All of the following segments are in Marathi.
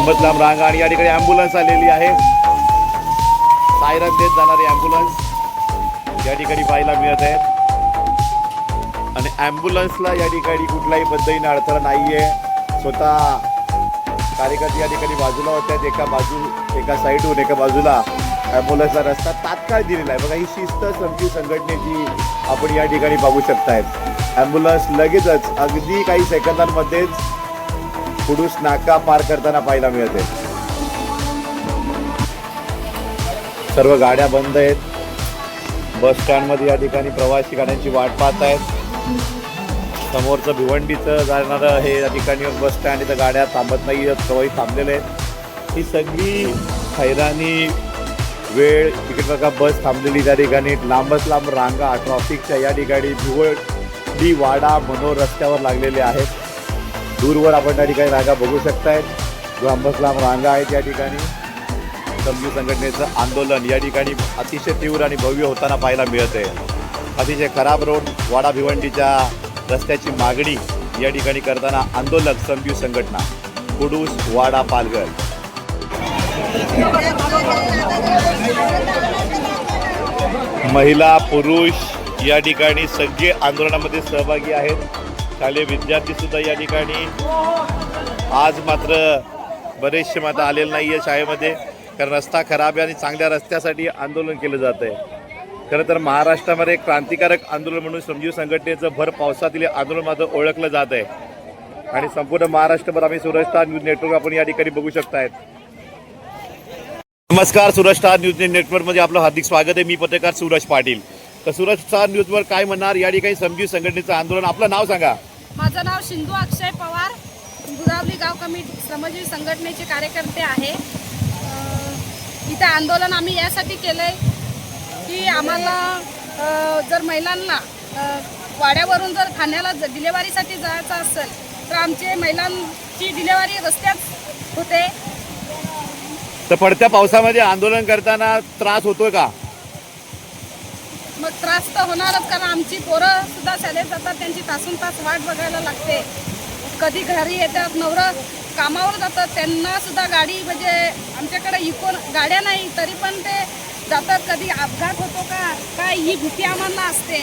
लांबच लांब रांगा आणि या ठिकाणी ॲम्ब्युलन्स आलेली आहे. सायरन देत जाणारी ॲम्ब्युलन्स या ठिकाणी पाहायला मिळत आहे आणि ॲम्ब्युलन्सला या ठिकाणी कुठलाही पद्धतीने अडथळा नाही आहे स्वतः कार्यकर्ते या ठिकाणी बाजूला होत्या एका बाजू एका साईडहून एका बाजूला ॲम्ब्युलन्सचा रस्ता तात्काळ दिलेला आहे. बघा ही शिस्त समजू संघटनेची आपण या ठिकाणी बघू शकतायत. ॲम्ब्युलन्स लगेचच अगदी काही सेकंदांमध्येच पुरुष नाका पार करताना पाहायला मिळते. सर्व गाड्या बंद आहेत. बस स्टँडमध्ये या ठिकाणी प्रवासी गाड्यांची वाट पाहत आहेत समोरचं भिवंडीचं जाणारं हे या ठिकाणी बस स्टँड इथं गाड्या थांबत नाही आहेत प्रवाही थांबलेले आहेत. ही सगळी हैराणी वेळ तिकडे का बस थांबलेली त्या ठिकाणी. लांबच लांब रांगा ट्रॉफिकच्या या ठिकाणी भिवंडी वाडा मनोर रस्त्यावर लागलेले आहेत. दूरवर आपण त्या ठिकाणी रांगा बघू शकतायत. जो लांब रांगा आहेत या ठिकाणी. समजू संघटनेचं आंदोलन या ठिकाणी अतिशय तीव्र आणि भव्य होताना पाहायला मिळत आहे अतिशय खराब रोड वाडा भिवंडीच्या रस्त्याची मागणी या ठिकाणी करताना आंदोलक समजू संघटना. कुडूस वाडा पालघर. महिला पुरुष या ठिकाणी सगळे आंदोलनामध्ये सहभागी आहेत. शालेय विद्यार्थी सुद्धा या ठिकाणी. आज मात्र बरेचसे मात्र आलेले नाही आहे शाळेमध्ये कारण रस्ता खराब आहे आणि चांगल्या रस्त्यासाठी आंदोलन केलं जात आहे खरं तर महाराष्ट्रामध्ये एक क्रांतिकारक आंदोलन म्हणून संजीव संघटनेचं भर पावसातील आंदोलन मात्र ओळखलं जात आहे आणि संपूर्ण महाराष्ट्रभर आम्ही सुरज न्यूज नेटवर्क आपण या ठिकाणी बघू शकतायत. नमस्कार सुरज स्टार न्यूज नेटवर्कमध्ये आपलं हार्दिक स्वागत आहे. मी पत्रकार सूरज पाटील. तर सूरज स्टार न्यूजवर काय म्हणणार? या ठिकाणी संजीव संघटनेचं आंदोलन. आपलं नाव सांगा. माझं नाव सिंधू अक्षय पवार. गुरावली गाव कमिटी श्रमजीवी संघटनेचे कार्यकर्ते आहे. इथे आंदोलन आम्ही यासाठी केलं आहे की आम्हाला जर महिलांना वाड्यावरून जर खाण्याला ज- डिलेवरीसाठी जायचं असेल तर आमचे महिलांची डिलेवरी रस्त्यात होते. तर पडत्या पावसामध्ये आंदोलन करताना त्रास होतोय का? मग त्रास तर होणारच कारण आमची पोरं सुद्धा शाळेत जातात त्यांची तासून तास वाट बघायला लागते. कधी घरी येतात नवरं कामावर जातात त्यांना सुद्धा गाडी म्हणजे आमच्याकडे इको गाड्या नाही तरी पण ते जातात कधी अपघात होतो का काय ही भीती आम्हाला असते.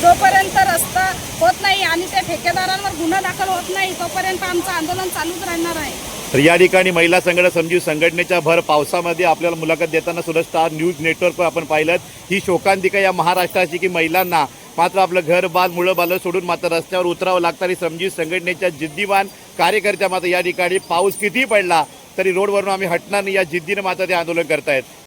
जोपर्यंत रस्ता होत नाही आणि त्या ठेकेदारांवर गुन्हा दाखल होत नाही तोपर्यंत आमचं आंदोलन चालूच राहणार आहे. तर या ठिकाणी महिला संघटना समजू संघटनेच्या भर पावसामध्ये आपल्याला मुलाखत देताना सुद्धा स्टार न्यूज नेटवर्कवर आपण पाहिलं. ही शोकांतिका या महाराष्ट्राची की महिलांना मात्र आपलं घर बाल मुळं बालं सोडून मात्र रस्त्यावर उतरावं लागतं आणि समजू संघटनेच्या जिद्दीवान कार्यकर्त्या मात्र या ठिकाणी पाऊस किती पडला तरी रोडवरून आम्ही हटणार नाही. या जिद्दीनं मात्र ते आंदोलन करतायत.